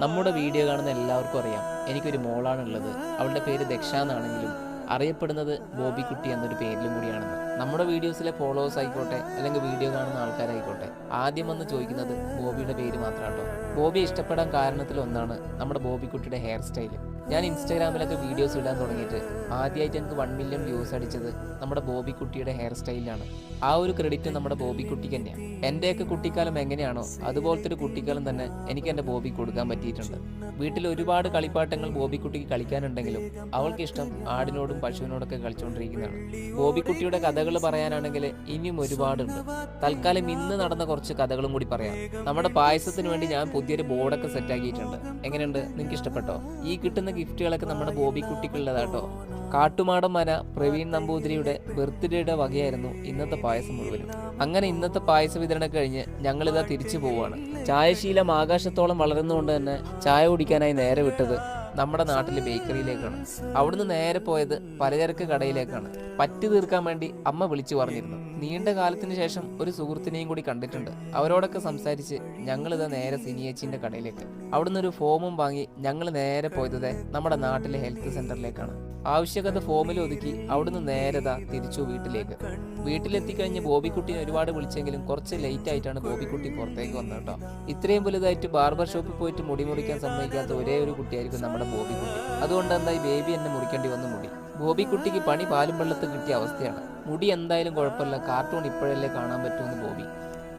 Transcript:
നമ്മുടെ വീഡിയോ കാണുന്ന എല്ലാവർക്കും അറിയാം. എനിക്കൊരു മോളാണുള്ളത്. അവളുടെ പേര് ദക്ഷ എന്നാണെങ്കിലും അറിയപ്പെടുന്നത് ബോബിക്കുട്ടി എന്നൊരു പേരിലും കൂടിയാണെന്ന്. നമ്മുടെ വീഡിയോസിലെ ഫോളോവേഴ്സ് ആയിക്കോട്ടെ അല്ലെങ്കിൽ വീഡിയോ കാണുന്ന ആൾക്കാരായിക്കോട്ടെ ആദ്യം വന്ന് ചോദിക്കുന്നത് ബോബിയുടെ പേര് മാത്രമാട്ടോ ബോബി ഇഷ്ടപ്പെടാൻ കാരണത്തിലൊന്നാണ് നമ്മുടെ ബോബിക്കുട്ടിയുടെ ഹെയർ സ്റ്റൈൽ ഞാൻ ഇൻസ്റ്റാഗ്രാമിലൊക്കെ വീഡിയോസ് ഇടാൻ തുടങ്ങിയിട്ട് ആദ്യമായിട്ട് എനിക്ക് വൺ മില്യൺ വ്യൂസ് അടിച്ചത് നമ്മുടെ ബോബിക്കുട്ടിയുടെ ഹെയർ സ്റ്റൈലിലാണ് ആ ഒരു ക്രെഡിറ്റ് നമ്മുടെ ബോബിക്കുട്ടിക്ക് തന്നെയാണ്. എന്റെയൊക്കെ കുട്ടിക്കാലം എങ്ങനെയാണോ അതുപോലത്തെ ഒരു കുട്ടിക്കാലം തന്നെ എനിക്ക് എന്റെ ബോബി കൊടുക്കാൻ പറ്റിയിട്ടുണ്ട്. വീട്ടിൽ ഒരുപാട് കളിപ്പാട്ടങ്ങൾ ബോബിക്കുട്ടിക്ക് കളിക്കാനുണ്ടെങ്കിലും അവൾക്ക് ഇഷ്ടം ആടിനോടും പശുവിനോടൊക്കെ കളിച്ചുകൊണ്ടിരിക്കുന്നതാണ് ബോബിക്കുട്ടിയുടെ കഥകൾ പറയാനാണെങ്കിൽ ഇനിയും ഒരുപാടുണ്ട്. തൽക്കാലം ഇന്ന് നടന്ന കുറച്ച് കഥകളും കൂടി പറയാം. നമ്മുടെ പായസത്തിന് വേണ്ടി ഞാൻ പുതിയൊരു ബോർഡൊക്കെ സെറ്റ് ആക്കിയിട്ടുണ്ട്. എങ്ങനെയുണ്ട്? നിങ്ങൾക്ക് ഇഷ്ടപ്പെട്ടോ? ഈ കിട്ടുന്ന ഗിഫ്റ്റുകളൊക്കെ നമ്മുടെ ബോബിക്കുട്ടിക്കുള്ളതാട്ടോ. കാട്ടുമാടം മന പ്രവീൺ നമ്പൂതിരിയുടെ ബർത്ത്ഡേയുടെ വകയായിരുന്നു ഇന്നത്തെ പായസം മുഴുവനും. അങ്ങനെ ഇന്നത്തെ പായസ വിതരണം കഴിഞ്ഞ് ഞങ്ങളിതാ തിരിച്ചു പോവുകയാണ് ചായശീലം ആകാശത്തോളം വളരുന്നതുകൊണ്ട് തന്നെ ചായ കുടിക്കാനായി നേരെ വിട്ടത് നമ്മുടെ നാട്ടിലെ ബേക്കറിയിലേക്കാണ്. അവിടുന്ന് നേരെ പോയത് പലചരക്ക് കടയിലേക്കാണ്. പറ്റി തീർക്കാൻ വേണ്ടി അമ്മ വിളിച്ചു പറഞ്ഞിരുന്നു. നീണ്ട കാലത്തിന് ശേഷം ഒരു സുഹൃത്തിനെയും കൂടി കണ്ടിട്ടുണ്ട്. അവരോടൊക്കെ സംസാരിച്ച് ഞങ്ങളിതാ നേരെ സിനിയേച്ചിന്റെ കടയിലേക്ക്. അവിടുന്ന് ഒരു ഫോമും വാങ്ങി ഞങ്ങൾ നേരെ പോയത് നമ്മുടെ നാട്ടിലെ ഹെൽത്ത് സെന്ററിലേക്കാണ്. ആവശ്യകത ഫോമിൽ ഒതുക്കി അവിടുന്ന് നേരതാ തിരിച്ചു വീട്ടിലേക്ക്. വീട്ടിലെത്തിക്കഴിഞ്ഞ് ബോബിക്കുട്ടിനെ ഒരുപാട് വിളിച്ചെങ്കിലും കുറച്ച് ലേറ്റ് ആയിട്ടാണ് ബോബിക്കുട്ടി പുറത്തേക്ക് വന്നത് കേട്ടോ. ഇത്രയും വലുതായിട്ട് ബാർബർ ഷോപ്പിൽ പോയിട്ട് മുടി മുറിക്കാൻ സമ്മതിക്കാത്ത ഒരേ ഒരു കുട്ടിയായിരിക്കും നമ്മുടെ ബോബിക്കുട്ടി അതുകൊണ്ട് എന്തായി? ബേബി എന്നെ മുറിക്കേണ്ടി വന്നു മുടി. ബോബിക്കുട്ടിക്ക് പണി പാലും വെള്ളത്ത് കിട്ടിയ അവസ്ഥയാണ്. മുടി എന്തായാലും കുഴപ്പമില്ല. കാർട്ടൂൺ ഇപ്പോഴല്ലേ കാണാൻ പറ്റുമെന്ന് ബോബി.